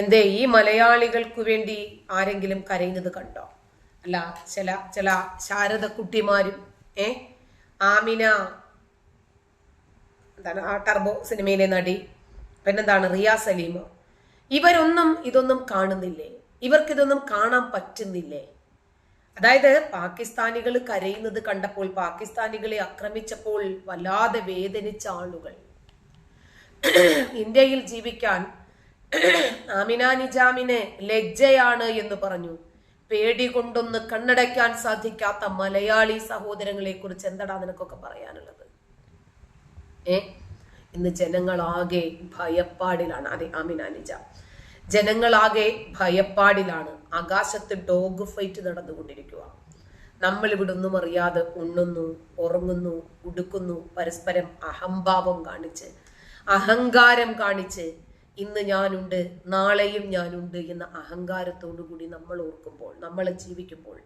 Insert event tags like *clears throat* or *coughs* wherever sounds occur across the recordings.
എന്തേ ഈ മലയാളികൾക്ക് വേണ്ടി ആരെങ്കിലും കരയുന്നത് കണ്ടോ? അല്ല ചില ചില ശാരദ കുട്ടിമാരും ഏ? ആമിന എന്താണ് ആ ടർബോ സിനിമയിലെ നടി പിന്നെന്താണ് റിയ സലീമ. ഇവരൊന്നും ഇതൊന്നും കാണുന്നില്ലേ? ഇവർക്കിതൊന്നും കാണാൻ പറ്റുന്നില്ലേ? അതായത് പാകിസ്ഥാനികൾ കരയുന്നത് കണ്ടപ്പോൾ പാകിസ്ഥാനികളെ ആക്രമിച്ചപ്പോൾ വല്ലാതെ വേദനിച്ച ആളുകൾ. *clears throat* ഇന്ത്യയിൽ ജീവിക്കാൻ *clears throat* ആമിന നിജാമിനെ ലജ്ജയാണ് എന്ന് പറഞ്ഞു. പേടി കൊണ്ടൊന്ന് കണ്ണടയ്ക്കാൻ സാധിക്കാത്ത മലയാളി സഹോദരങ്ങളെ കുറിച്ച് എന്താടാ നിനക്കൊക്കെ പറയാനുള്ളത്? ഏ? ഇന്ന് ജനങ്ങളാകെ ഭയപ്പാടിലാണ്. അതെ ആമിന നിജാം. ജനങ്ങളാകെ ഭയപ്പാടിലാണ്. ആകാശത്ത് ഡോഗ് ഫൈറ്റ് നടന്നുകൊണ്ടിരിക്കുക നമ്മൾ ഇവിടെ ഒന്നും അറിയാതെ ഉണ്ണുന്നു ഉറങ്ങുന്നു ഉടുക്കുന്നു പരസ്പരം അഹംഭാവം കാണിച്ച് അഹങ്കാരം കാണിച്ച് ഇന്ന് ഞാനുണ്ട് നാളെയും ഞാനുണ്ട് എന്ന അഹങ്കാരത്തോടു കൂടി നമ്മൾ ഓർക്കുമ്പോൾ നമ്മൾ ജീവിക്കുമ്പോൾ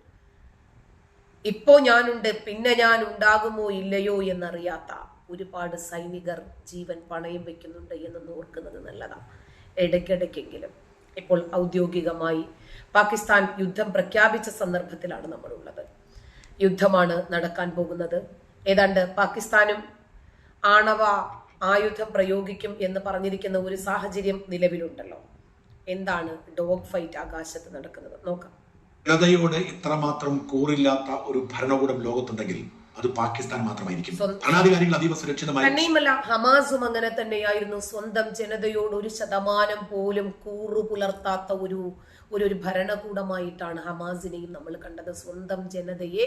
ഇപ്പോ ഞാനുണ്ട് പിന്നെ ഞാൻ ഉണ്ടാകുമോ ഇല്ലയോ എന്നറിയാത്ത ഒരുപാട് സൈനികർ ജീവൻ പണയം വെക്കുന്നുണ്ട് എന്ന് ഓർക്കുന്നത് നല്ലതാണ് ഇടയ്ക്കിടയ്ക്കെങ്കിലും ഇപ്പോൾ ഔദ്യോഗികമായി പാകിസ്ഥാൻ യുദ്ധം പ്രഖ്യാപിച്ച സന്ദർഭത്തിലാണ് നമ്മളുള്ളത്. യുദ്ധമാണ് നടക്കാൻ പോകുന്നത്. ഏതാണ്ട് പാകിസ്ഥാനും ആണവ ആയുധം പ്രയോഗിക്കും എന്ന് പറഞ്ഞിരിക്കുന്ന ഒരു സാഹചര്യം നിലവിലുണ്ടല്ലോ. എന്താണ് ഡോഗ് ഫൈറ്റ് ആകാശത്ത് നടക്കുന്നത്? നോക്കാം. ജനതയോട് ഇത്രമാത്രം കൂറില്ലാത്ത ഒരു ഭരണകൂടം ലോകത്തുണ്ടെങ്കിൽ അത് പാകിസ്ഥാൻ മാത്രമായിരിക്കും. ഭരണാധികാരികൾ അതീവ സുരക്ഷിതമായി തന്നെയുമല്ല ഹമാസും അങ്ങനെ തന്നെയായിരുന്നു. സ്വന്തം ജനതയോട് ഒരു ശതമാനം പോലും കൂറു പുലർത്താത്ത ഒരു ഒരു ഒരു ഭരണകൂടമായിട്ടാണ് ഹമാസിനെയും നമ്മൾ കണ്ടത്. സ്വന്തം ജനതയെ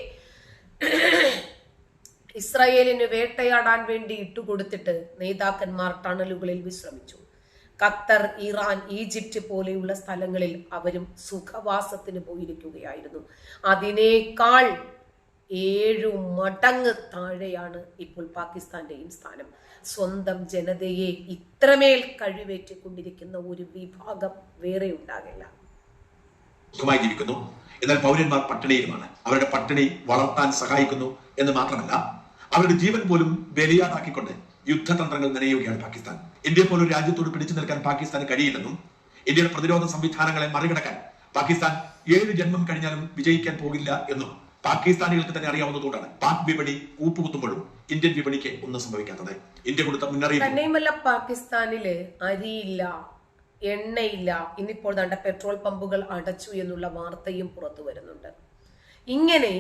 ഇസ്രായേലിന് വേട്ടയാടാൻ വേണ്ടി ഇട്ടുകൊടുത്തിട്ട് നേതാക്കന്മാർ ടണലുകളിൽ വിശ്രമിച്ചു. ഖത്തർ ഇറാൻ ഈജിപ്റ്റ് പോലെയുള്ള സ്ഥലങ്ങളിൽ അവരും സുഖവാസത്തിന് പോയിരിക്കുകയായിരുന്നു. അതിനേക്കാൾ ഏഴു മടങ്ങ് താഴെയാണ് ഇപ്പോൾ പാകിസ്ഥാന്റെയും സ്ഥാനം. സ്വന്തം ജനതയെ ഇത്രമേൽ കഴിവേറ്റിക്കൊണ്ടിരിക്കുന്ന ഒരു വിഭാഗം വേറെ ഉണ്ടാകില്ല. ജീവിക്കുന്നു എന്നാൽ പൗരന്മാർ പട്ടിണിയിലുമാണ്. അവരുടെ പട്ടിണി വളർത്താൻ സഹായിക്കുന്നു എന്ന് മാത്രമല്ല അവരുടെ ജീവൻ പോലും വിലയാതാക്കിക്കൊണ്ട് യുദ്ധതന്ത്രങ്ങൾ നിലയുകയാണ് പാകിസ്ഥാൻ. ഇന്ത്യ പോലൊരു രാജ്യത്തോട് പിടിച്ചു നിൽക്കാൻ പാകിസ്ഥാന് കഴിയില്ലെന്നും ഇന്ത്യയുടെ പ്രതിരോധ സംവിധാനങ്ങളെ മറികടക്കാൻ പാകിസ്ഥാൻ ഏഴ് ജന്മം കഴിഞ്ഞാലും വിജയിക്കാൻ പോകില്ല എന്നും പാകിസ്ഥാനികൾക്ക് തന്നെ അറിയാവുന്നതുകൊണ്ടാണ് പാക് വിപണി കൂപ്പുകുത്തുമ്പോഴും ഇന്ത്യൻ വിപണിക്ക് ഒന്നും സംഭവിക്കാത്തത്. ഇന്ത്യ കൊടുത്ത മുന്നറിയിപ്പ്. തന്നെയുമല്ല പാകിസ്ഥാനിൽ അരിയില്ല എണ്ണയില്ല ഇന്നിപ്പോൾ തന്റെ പെട്രോൾ പമ്പുകൾ അടച്ചു എന്നുള്ള വാർത്തയും പുറത്തു വരുന്നുണ്ട്. ഇങ്ങനെ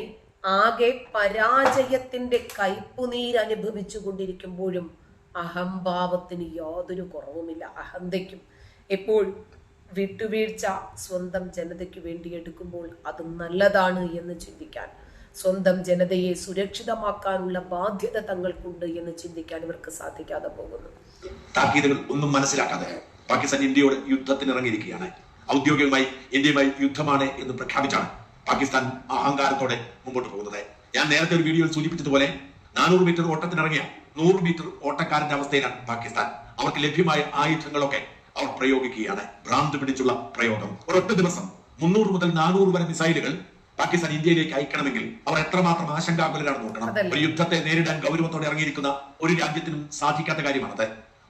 ആകെ പരാജയത്തിന്റെ കൈപ്പുനീര് അനുഭവിച്ചു കൊണ്ടിരിക്കുമ്പോഴും അഹംഭാവത്തിന് യാതൊരു കുറവുമില്ല. അഹന്തയ്ക്കും. എപ്പോൾ വിട്ടുവീഴ്ച സ്വന്തം ജനതയ്ക്ക് വേണ്ടി എടുക്കുമ്പോൾ അത് നല്ലതാണ് എന്ന് ചിന്തിക്കാൻ സ്വന്തം ജനതയെ സുരക്ഷിതമാക്കാനുള്ള ബാധ്യത തങ്ങൾക്കുണ്ട് എന്ന് ചിന്തിക്കാൻ ഇവർക്ക് സാധിക്കാതെ പോകുന്നു. താക്കീതുകൾ ഒന്നും മനസ്സിലാക്കാതെ പാകിസ്ഥാൻ ഇന്ത്യയോട് യുദ്ധത്തിന് ഇറങ്ങിയിരിക്കുകയാണ് ഔദ്യോഗികമായി ഇന്ത്യയുമായി യുദ്ധമാണ് എന്ന് പ്രഖ്യാപിച്ചാണ് പാകിസ്ഥാൻ അഹങ്കാരത്തോടെ മുമ്പോട്ട് പോകുന്നത്. ഞാൻ നേരത്തെ ഒരു വീഡിയോയിൽ സൂചിപ്പിച്ചതുപോലെ നാനൂറ് മീറ്റർ ഓട്ടത്തിനിറങ്ങിയ നൂറ് മീറ്റർ ഓട്ടക്കാരന്റെ അവസ്ഥയിലാണ് പാകിസ്ഥാൻ. അവർക്ക് ലഭ്യമായ ആയുധങ്ങളൊക്കെ അവർ പ്രയോഗിക്കുകയാണ്. ഭ്രാന്ത് പിടിച്ചുള്ള പ്രയോഗം. ഒരൊറ്റ ദിവസം മുന്നൂറ് മുതൽ നാനൂറ് വരെ മിസൈലുകൾ പാകിസ്ഥാൻ ഇന്ത്യയിലേക്ക് അയക്കണമെങ്കിൽ അവർ എത്രമാത്രം ആശങ്കാകുലരാണ് നോക്കണം. ഒരു യുദ്ധത്തെ നേരിടാൻ ഗൗരവത്തോടെ ഇറങ്ങിയിരിക്കുന്ന ഒരു രാജ്യത്തിനും സാധിക്കാത്ത കാര്യമാണത്.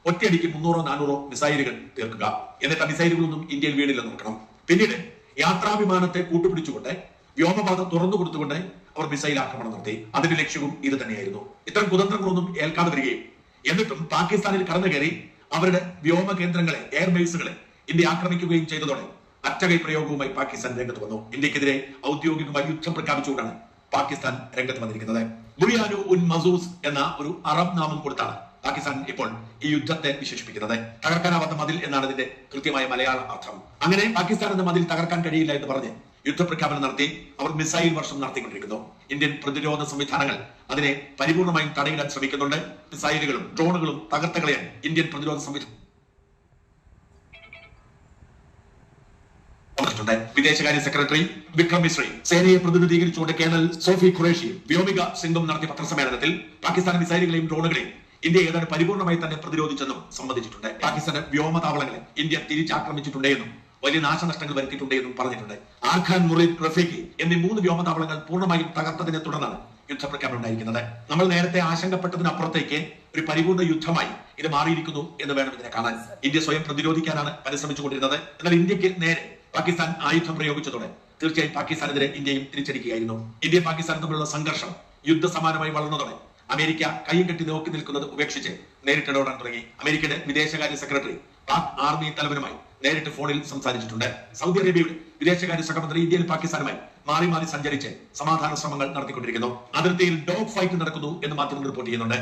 ഒറ്റയടിക്ക് മുന്നൂറോ നാനൂറോ മിസൈലുകൾ തീർക്കുക. എന്നിട്ട് ആ മിസൈലുകളൊന്നും ഇന്ത്യയിൽ വീടില്ല നോക്കണം. പിന്നീട് യാത്രാവിമാനത്തെ കൂട്ടുപിടിച്ചുകൊണ്ട് വ്യോമപാത തുറന്നു കൊടുത്തുകൊണ്ട് അവർ മിസൈൽ ആക്രമണം നടത്തി. അതിന്റെ ലക്ഷ്യവും ഇത് തന്നെയായിരുന്നു. ഇത്തരം കുതന്ത്രങ്ങളൊന്നും ഏൽക്കാതെ വരികയും എന്നിട്ടും പാകിസ്ഥാനിൽ കടന്നു കയറി അവരുടെ വ്യോമ കേന്ദ്രങ്ങളെ എയർബേസുകളെ ഇന്ത്യ ആക്രമിക്കുകയും ചെയ്തതോടെ അറ്റകൈ പ്രയോഗവുമായി പാകിസ്ഥാൻ രംഗത്ത് വന്നു. ഇന്ത്യക്കെതിരെ ഔദ്യോഗികമായി യുദ്ധം പ്രഖ്യാപിച്ചുകൊണ്ടാണ് പാകിസ്ഥാൻ രംഗത്ത് വന്നിരിക്കുന്നത്. ബുറിയാനു ഉൻ മസൂസ് എന്ന ഒരു അറബ് നാമം കൊടുത്താണ് പാകിസ്ഥാൻ ഇപ്പോൾ ഈ യുദ്ധത്തെ വിശേഷിപ്പിക്കുന്നത്. തകർക്കാനാവാത്ത മതിൽ എന്നാണ് ഇതിന്റെ കൃത്യമായ മലയാള അർത്ഥം. അങ്ങനെ പാകിസ്ഥാൻ എന്ന മതിൽ തകർക്കാൻ കഴിയില്ല എന്ന് പറഞ്ഞ് യുദ്ധപ്രഖ്യാപനം നടത്തി അവർ മിസൈൽ വർഷം നടത്തിക്കൊണ്ടിരിക്കുന്നു. ഇന്ത്യൻ പ്രതിരോധ സംവിധാനങ്ങൾ അതിനെ പരിപൂർണമായും തടയിടാൻ ശ്രമിക്കുന്നുണ്ട്. മിസൈലുകളും ഡ്രോണുകളും തകർത്തകളയാൻ ഇന്ത്യൻ പ്രതിരോധ സംവിധാനം വിദേശകാര്യ സെക്രട്ടറി വിക്രം മിശ്രയും സേനയെ പ്രതിനിധീകരിച്ചുകൊണ്ട് കേണൽ സോഫി ഖുറേഷിയും വ്യോമിക സിംഗും നടത്തിയ പത്രസമ്മേളനത്തിൽ പാകിസ്ഥാൻ മിസൈലുകളെയും ഡ്രോണുകളെയും ഇന്ത്യ ഏതാണ്ട് പരിപൂർണമായി തന്നെ പ്രതിരോധിച്ചെന്നും സംബന്ധിച്ചിട്ടുണ്ട്. പാകിസ്ഥാന്റെ വ്യോമതാവളങ്ങളെ ഇന്ത്യ തിരിച്ചാക്രമിച്ചിട്ടുണ്ട് എന്നും വലിയ നാശനഷ്ടങ്ങൾ വരുത്തിയിട്ടുണ്ട് എന്നും പറഞ്ഞിട്ടുണ്ട്. ആർഖാൻ മുറീദ് റഫീഖ് എന്നീ മൂന്ന് വ്യോമതാവളങ്ങൾ പൂർണമായും തകർത്തതിനെ തുടർന്നാണ് യുദ്ധപ്രഖ്യാപനം ഉണ്ടായിരിക്കുന്നത്. നമ്മൾ നേരത്തെ ആശങ്കപ്പെട്ടതിനപ്പുറത്തേക്ക് ഒരു പരിപൂർണ യുദ്ധമായി ഇത് മാറിയിരിക്കുന്നു എന്ന് വേണം ഇതിനെ കാണാൻ. ഇന്ത്യ സ്വയം പ്രതിരോധിക്കാനാണ് പരിശ്രമിച്ചുകൊണ്ടിരുന്നത്. എന്നാൽ ഇന്ത്യയ്ക്ക് നേരെ പാകിസ്ഥാൻ ആയുധം പ്രയോഗിച്ചതോടെ തീർച്ചയായും പാകിസ്ഥാനെതിരെ ഇന്ത്യയും തിരിച്ചടിക്കുകയായിരുന്നു. ഇന്ത്യ പാകിസ്ഥാൻ തമ്മിലുള്ള സംഘർഷം യുദ്ധസമാനമായി വളർന്നതോടെ അമേരിക്ക കൈയും കെട്ടി നോക്കി നിൽക്കുന്നത് ഉപേക്ഷിച്ച് നേരിട്ട് ഇടപെടാൻ തുടങ്ങി. അമേരിക്കയുടെ വിദേശകാര്യ സെക്രട്ടറി പാക് ആർമി തലവനുമായി നേരിട്ട് ഫോണിൽ സംസാരിച്ചിട്ടുണ്ട്. സൗദി അറേബ്യയുടെ വിദേശകാര്യ സഹമന്ത്രി ഇന്ത്യയിൽ പാകിസ്ഥാനുമായി മാറി മാറി സഞ്ചരിച്ച് സമാധാന ശ്രമങ്ങൾ നടത്തിക്കൊണ്ടിരിക്കുന്നു. അതിർത്തിയിൽ ഡോഗ് ഫൈറ്റ് നടക്കുന്നു എന്ന് മാധ്യമങ്ങൾ റിപ്പോർട്ട് ചെയ്യുന്നുണ്ട്.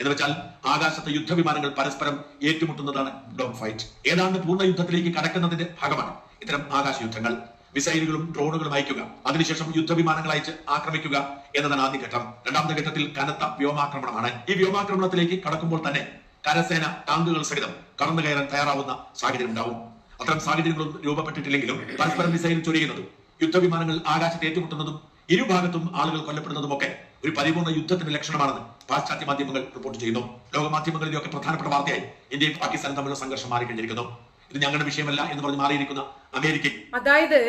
എന്ന് വെച്ചാൽ ആകാശത്തെ യുദ്ധവിമാനങ്ങൾ പരസ്പരം ഏറ്റുമുട്ടുന്നതാണ് ഡോഗ് ഫൈറ്റ്. ഏതാണ്ട് പൂർണ യുദ്ധത്തിലേക്ക് കടക്കുന്നതിന്റെ ഭാഗമാണ് ഇത്തരം ആകാശ യുദ്ധങ്ങൾ മിസൈലുകളും ഡ്രോണുകളും അയക്കുക. അതിനുശേഷം യുദ്ധവിമാനങ്ങൾ അയച്ച് ആക്രമിക്കുക എന്നതാണ് ആദ്യ ഘട്ടം. രണ്ടാമത്തെ ഘട്ടത്തിൽ കനത്ത വ്യോമാക്രമണമാണ്. ഈ വ്യോമാക്രമണത്തിലേക്ക് കടക്കുമ്പോൾ തന്നെ കരസേന ടാങ്കുകൾ സഹിതം കടന്നു കയറാൻ തയ്യാറാവുന്ന സാഹചര്യം ഉണ്ടാവും. അത്തരം സാഹചര്യങ്ങളൊന്നും രൂപപ്പെട്ടിട്ടില്ലെങ്കിലും പരസ്പരം മിസൈൽ ചൊരിയുന്നതും യുദ്ധവിമാനങ്ങൾ ആകാശത്ത് ഏറ്റുമുട്ടുന്നതും ഇരുഭാഗത്തും ആളുകൾ കൊല്ലപ്പെടുന്നതും ഒക്കെ ഒരു പരിപൂർണ യുദ്ധത്തിന്റെ ലക്ഷണമാണെന്ന് പാശ്ചാത്യ മാധ്യമങ്ങൾ റിപ്പോർട്ട് ചെയ്യുന്നു. ലോകമാധ്യമങ്ങളിലൊക്കെ പ്രധാനപ്പെട്ട വാർത്തയായി ഇന്ത്യയും പാകിസ്ഥാനും തമ്മിലുള്ള സംഘർഷം മാറിക്കഴിഞ്ഞിരിക്കുന്നു. ഇത് ഞങ്ങളുടെ വിഷയമല്ല എന്ന് പറഞ്ഞ് മാറിയിരിക്കുന്ന അമേരിക്ക അതായത്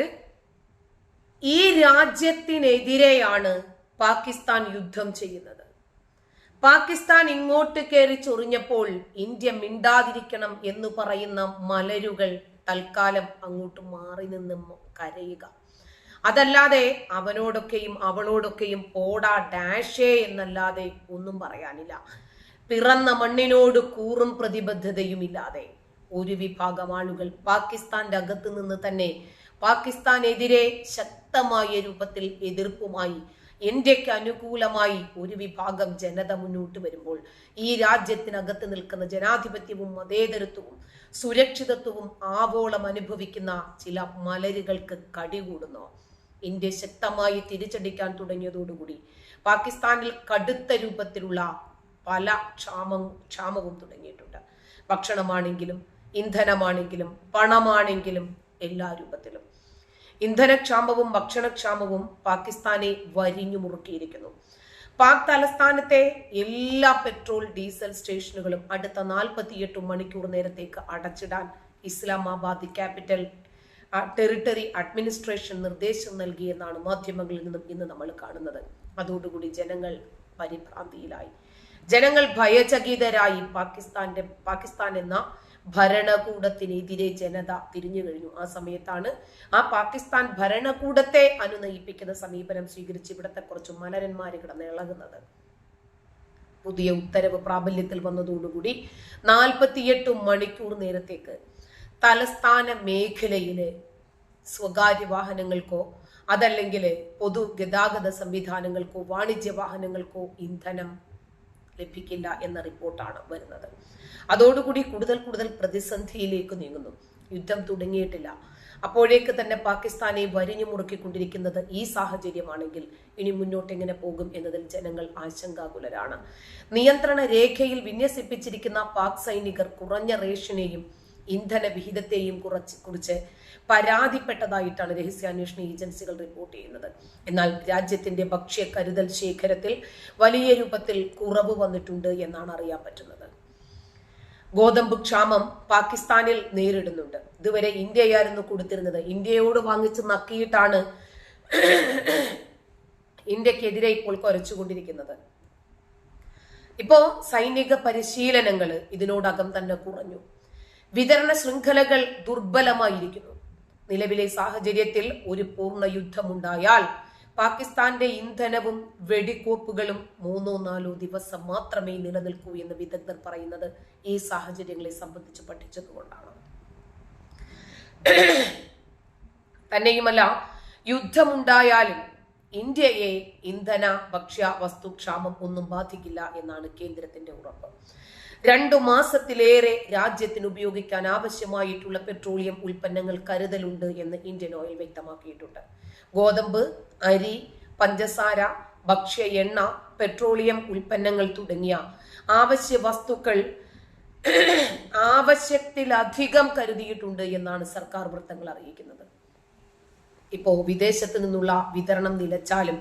ഈ രാജ്യത്തിനെതിരെയാണ് പാകിസ്ഥാൻ യുദ്ധം ചെയ്യുന്നത്. പാകിസ്ഥാൻ ഇങ്ങോട്ട് കയറി ചൊറിഞ്ഞപ്പോൾ ഇന്ത്യ മിണ്ടാതിരിക്കണം എന്ന് പറയുന്ന മലരുകൾ തൽക്കാലം അങ്ങോട്ട് മാറി നിന്ന് കരയുക. അതല്ലാതെ അവനോടൊക്കെയും അവളോടൊക്കെയും പോടാ ഡാഷേ എന്നല്ലാതെ ഒന്നും പറയാനില്ല. പിറന്ന മണ്ണിനോട് കൂറും പ്രതിബദ്ധതയും ഇല്ലാതെ ഒരു വിഭാഗം ആളുകൾ പാകിസ്ഥാന്റെ അകത്ത് നിന്ന് തന്നെ പാകിസ്ഥാനെതിരെ ശക്തമായ രൂപത്തിൽ എതിർപ്പുമായി ഇന്ത്യയ്ക്ക് അനുകൂലമായി ഒരു വിഭാഗം ജനത മുന്നോട്ട് വരുമ്പോൾ ഈ രാജ്യത്തിനകത്ത് നിൽക്കുന്ന ജനാധിപത്യവും മതേതരത്വവും സുരക്ഷിതത്വവും ആവോളം അനുഭവിക്കുന്ന ചില മലരുകൾക്ക് കടികൂടുന്നു ഇന്ത്യ ശക്തമായി തിരിച്ചടിക്കാൻ തുടങ്ങിയതോടുകൂടി പാകിസ്ഥാനിൽ കടുത്ത രൂപത്തിലുള്ള പല ക്ഷാമം ക്ഷാമവും തുടങ്ങിയിട്ടുണ്ട്. ഭക്ഷണമാണെങ്കിലും ഇന്ധനമാണെങ്കിലും പണമാണെങ്കിലും എല്ലാ രൂപത്തിലും. ഇന്ധനക്ഷാമവും ഭക്ഷണക്ഷാമവും പാകിസ്ഥാനെ വരിഞ്ഞു മുറുക്കിയിരിക്കുന്നു. പാക് തലസ്ഥാനത്തെ എല്ലാ പെട്രോൾ ഡീസൽ സ്റ്റേഷനുകളും അടുത്ത നാൽപ്പത്തിയെട്ട് മണിക്കൂർ നേരത്തേക്ക് അടച്ചിടാൻ ഇസ്ലാമാബാദ് ക്യാപിറ്റൽ ടെറിട്ടറി അഡ്മിനിസ്ട്രേഷൻ നിർദ്ദേശം നൽകിയെന്നാണ് മാധ്യമങ്ങളിൽ നിന്നും ഇന്ന് നമ്മൾ കാണുന്നത്. അതോടുകൂടി ജനങ്ങൾ പരിഭ്രാന്തിയിലായി. ജനങ്ങൾ ഭയചകിതരായി പാകിസ്ഥാന്റെ പാകിസ്ഥാൻ എന്ന ഭരണകൂടത്തിനെതിരെ ജനത തിരിഞ്ഞു കഴിഞ്ഞു. ആ സമയത്താണ് ആ പാകിസ്ഥാൻ ഭരണകൂടത്തെ അനുനയിപ്പിക്കുന്ന സമീപനം സ്വീകരിച്ച് ഇവിടുത്തെ കുറച്ച് മലരന്മാര് കിടന്ന് ഇളകുന്നത്. പുതിയ ഉത്തരവ് പ്രാബല്യത്തിൽ വന്നതോടുകൂടി നാൽപ്പത്തിയെട്ട് മണിക്കൂർ നേരത്തേക്ക് തലസ്ഥാന മേഖലയിലെ സ്വകാര്യ വാഹനങ്ങൾക്കോ അതല്ലെങ്കിൽ പൊതു ഗതാഗത സംവിധാനങ്ങൾക്കോ വാണിജ്യ വാഹനങ്ങൾക്കോ ഇന്ധനം ലഭിക്കില്ല എന്ന റിപ്പോർട്ടാണ് വരുന്നത്. അതോടുകൂടി കൂടുതൽ കൂടുതൽ പ്രതിസന്ധിയിലേക്ക് നീങ്ങുന്നു. യുദ്ധം തുടങ്ങിയിട്ടില്ല. അപ്പോഴേക്ക് തന്നെ പാകിസ്ഥാനെ വരിഞ്ഞു മുറുക്കിക്കൊണ്ടിരിക്കുന്നത് ഈ സാഹചര്യമാണെങ്കിൽ ഇനി മുന്നോട്ട് എങ്ങനെ പോകും എന്നതിൽ ജനങ്ങൾ ആശങ്കാകുലരാണ്. നിയന്ത്രണ രേഖയിൽ വിന്യസിപ്പിച്ചിരിക്കുന്ന പാക് സൈനികർ കുറഞ്ഞ റേഷനെയും ഇന്ധന വിഹിതത്തെയും കുറച്ച് കുറിച്ച് പരാതിപ്പെട്ടതായിട്ടാണ് രഹസ്യാന്വേഷണ ഏജൻസികൾ റിപ്പോർട്ട് ചെയ്യുന്നത്. എന്നാൽ രാജ്യത്തിന്റെ ഭക്ഷ്യ കരുതൽ ശേഖരത്തിൽ വലിയ രൂപത്തിൽ കുറവ് വന്നിട്ടുണ്ട് എന്നാണ് അറിയാൻ പറ്റുന്നത്. ഗോതമ്പ് ക്ഷാമം പാകിസ്ഥാനിൽ നേരിടുന്നുണ്ട്. ഇതുവരെ ഇന്ത്യയായിരുന്നു കൊടുത്തിരുന്നത്. ഇന്ത്യയോട് വാങ്ങിച്ച് നക്കിയിട്ടാണ് ഇന്ത്യക്കെതിരെ ഇപ്പോൾ കുറച്ചുകൊണ്ടിരിക്കുന്നത് ഇപ്പോ സൈനിക പരിശീലനങ്ങൾ ഇതിനോടകം തന്നെ കുറഞ്ഞു. വിതരണ ശൃംഖലകൾ ദുർബലമായിരിക്കുന്നു. നിലവിലെ സാഹചര്യത്തിൽ ഒരു പൂർണ യുദ്ധമുണ്ടായാൽ പാകിസ്ഥാന്റെ ഇന്ധനവും വെടിക്കോപ്പുകളും മൂന്നോ നാലോ ദിവസം മാത്രമേ നിലനിൽക്കൂ എന്ന് വിദഗ്ധർ പറയുന്നത് ഈ സാഹചര്യങ്ങളെ സംബന്ധിച്ച് പഠിച്ചതുകൊണ്ടാണ്. *coughs* തന്നെയുമല്ല യുദ്ധമുണ്ടായാലും ഇന്ത്യയെ ഇന്ധന ഭക്ഷ്യ വസ്തു ക്ഷാമം ഒന്നും ബാധിക്കില്ല എന്നാണ് കേന്ദ്രത്തിന്റെ ഉറപ്പ്. രണ്ടു മാസത്തിലേറെ രാജ്യത്തിന് ഉപയോഗിക്കാൻ ആവശ്യമായിട്ടുള്ള പെട്രോളിയം ഉൽപ്പന്നങ്ങൾ കരുതലുണ്ട് എന്ന് ഇന്ത്യൻ ഓയിൽ വ്യക്തമാക്കിയിട്ടുണ്ട്. ഗോതമ്പ് അരി പഞ്ചസാര ഭക്ഷ്യ എണ്ണ പെട്രോളിയം ഉൽപ്പന്നങ്ങൾ തുടങ്ങിയ ആവശ്യ വസ്തുക്കൾ ആവശ്യത്തിലധികം കരുതിയിട്ടുണ്ട് എന്നാണ് സർക്കാർ വൃത്തങ്ങൾ അറിയിക്കുന്നത്. ഇപ്പോ വിദേശത്ത് നിന്നുള്ള വിതരണം നിലച്ചാലും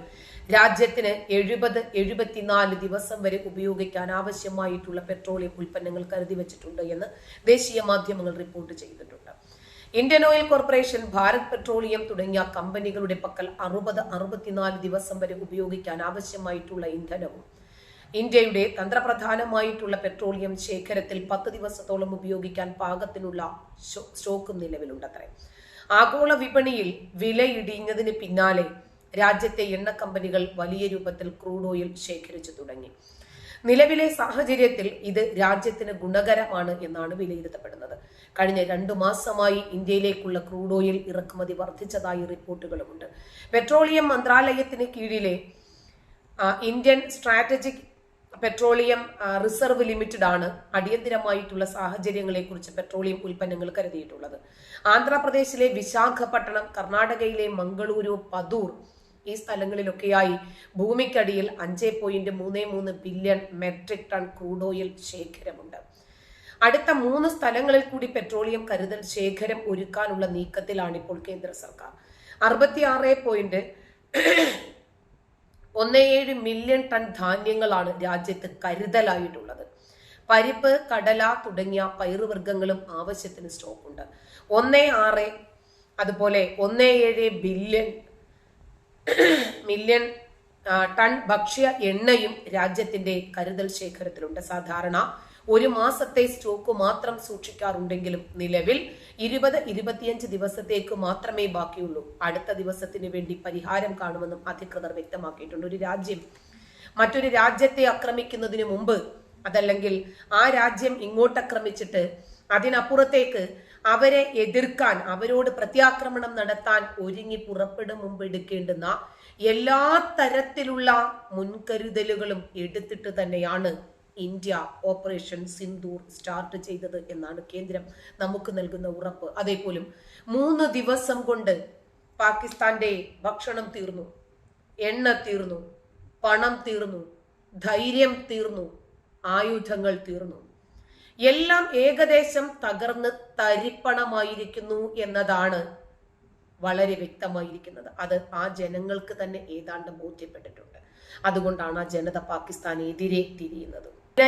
രാജ്യത്തിന് എഴുപത് എഴുപത്തിനാല് ദിവസം വരെ ഉപയോഗിക്കാൻ ആവശ്യമായിട്ടുള്ള പെട്രോളിയം ഉൽപ്പന്നങ്ങൾ കരുതി വെച്ചിട്ടുണ്ട് എന്ന് ദേശീയ മാധ്യമങ്ങൾ റിപ്പോർട്ട് ചെയ്തിട്ടുണ്ട്. Indian oil corporation Bharat petroleum തുടങ്ങിയ കമ്പനികളുടെ പക്കൽ അറുപത് അറുപത്തിനാല് ദിവസം വരെ ഉപയോഗിക്കാൻ ആവശ്യമായിട്ടുള്ള ഇന്ധനവും ഇന്ത്യയുടെ തന്ത്രപ്രധാനമായിട്ടുള്ള പെട്രോളിയം ശേഖരത്തിൽ പത്ത് ദിവസത്തോളം ഉപയോഗിക്കാൻ പാകത്തിനുള്ള സ്റ്റോ- സ്റ്റോക്കും നിലവിലുണ്ടത്രേ. ആഗോള വിപണിയിൽ വിലയിടിഞ്ഞതിന് പിന്നാലെ രാജ്യത്തെ എണ്ണ കമ്പനികൾ വലിയ രൂപത്തിൽ ക്രൂഡ് ഓയിൽ ശേഖരിച്ചു തുടങ്ങി. നിലവിലെ സാഹചര്യത്തിൽ ഇത് രാജ്യത്തിന് ഗുണകരമാണ് എന്നാണ് വിലയിരുത്തപ്പെടുന്നത്. കഴിഞ്ഞ രണ്ടു മാസമായി ഇന്ത്യയിലേക്കുള്ള ക്രൂഡ് ഓയിൽ ഇറക്കുമതി വർദ്ധിച്ചതായി റിപ്പോർട്ടുകളുമുണ്ട്. പെട്രോളിയം മന്ത്രാലയത്തിന് കീഴിലെ Indian strategic petroleum reserve limited ആണ് അടിയന്തിരമായിട്ടുള്ള സാഹചര്യങ്ങളെക്കുറിച്ച് പെട്രോളിയം ഉൽപ്പന്നങ്ങൾ കരുതിയിട്ടുള്ളത്. ആന്ധ്രാപ്രദേശിലെ വിശാഖപട്ടണം കർണാടകയിലെ മംഗളൂരു പദൂർ ഈ സ്ഥലങ്ങളിലൊക്കെയായി ഭൂമിക്കടിയിൽ അഞ്ച് പോയിന്റ് മൂന്ന് മൂന്ന് billion metric tonne crude oil ശേഖരമുണ്ട്. അടുത്ത മൂന്ന് സ്ഥലങ്ങളിൽ കൂടി പെട്രോളിയം കരുതൽ ശേഖരം ഒരുക്കാനുള്ള നീക്കത്തിലാണ് ഇപ്പോൾ കേന്ദ്ര സർക്കാർ. അറുപത്തിയാറ് പോയിന്റ് ഒന്ന് ഏഴ് മില്യൺ ടൺ ധാന്യങ്ങളാണ് രാജ്യത്ത് കരുതലായിട്ടുള്ളത്. പരിപ്പ് കടല തുടങ്ങിയ പയറുവർഗങ്ങളും ആവശ്യത്തിന് സ്റ്റോക്കുണ്ട്. ഒന്ന് ആറ് അതുപോലെ ഒന്ന് ഏഴ് ബില്യൺ മില്യൺ ടൺ ഭക്ഷ്യ എണ്ണയും രാജ്യത്തിന്റെ കരുതൽ ശേഖരത്തിലുണ്ട്. സാധാരണ ഒരു മാസത്തെ സ്റ്റോക്ക് മാത്രം സൂക്ഷിക്കാറുണ്ടെങ്കിലും നിലവിൽ ഇരുപത് ഇരുപത്തിയഞ്ച് ദിവസത്തേക്ക് മാത്രമേ ബാക്കിയുള്ളൂ. അടുത്ത ദിവസത്തിന് വേണ്ടി പരിഹാരം കാണുമെന്നും അധികൃതർ വ്യക്തമാക്കിയിട്ടുണ്ട്. ഒരു രാജ്യം മറ്റൊരു രാജ്യത്തെ ആക്രമിക്കുന്നതിന് മുമ്പ് അതല്ലെങ്കിൽ ആ രാജ്യം ഇങ്ങോട്ട് ആക്രമിച്ചിട്ട് അതിനപ്പുറത്തേക്ക് അവരെ എതിർക്കാൻ അവരോട് പ്രത്യാക്രമണം നടത്താൻ ഒരുങ്ങി പുറപ്പെടും മുമ്പ് എടുക്കേണ്ടുന്ന എല്ലാ തരത്തിലുള്ള മുൻകരുതലുകളും എടുത്തിട്ട് തന്നെയാണ് ഇന്ത്യ ഓപ്പറേഷൻ സിന്ദൂർ സ്റ്റാർട്ട് ചെയ്തത് എന്നാണ് കേന്ദ്രം നമുക്ക് നൽകുന്ന ഉറപ്പ്. അതേപോലും മൂന്ന് ദിവസം കൊണ്ട് പാകിസ്ഥാന്റെ ഭക്ഷണം തീർന്നു എണ്ണ തീർന്നു പണം തീർന്നു ധൈര്യം തീർന്നു ആയുധങ്ങൾ തീർന്നു. എല്ലാം ഏകദേശം തകർന്ന് തരിപ്പണമായിരിക്കുന്നു എന്നതാണ് വളരെ വ്യക്തമായിരിക്കുന്നത്. അത് ആ ജനങ്ങൾക്ക് തന്നെ ഏതാണ്ട് ബോധ്യപ്പെട്ടിട്ടുണ്ട്. അതുകൊണ്ടാണ് ആ ജനത പാകിസ്ഥാനെതിരെ തിരിയുന്നത്.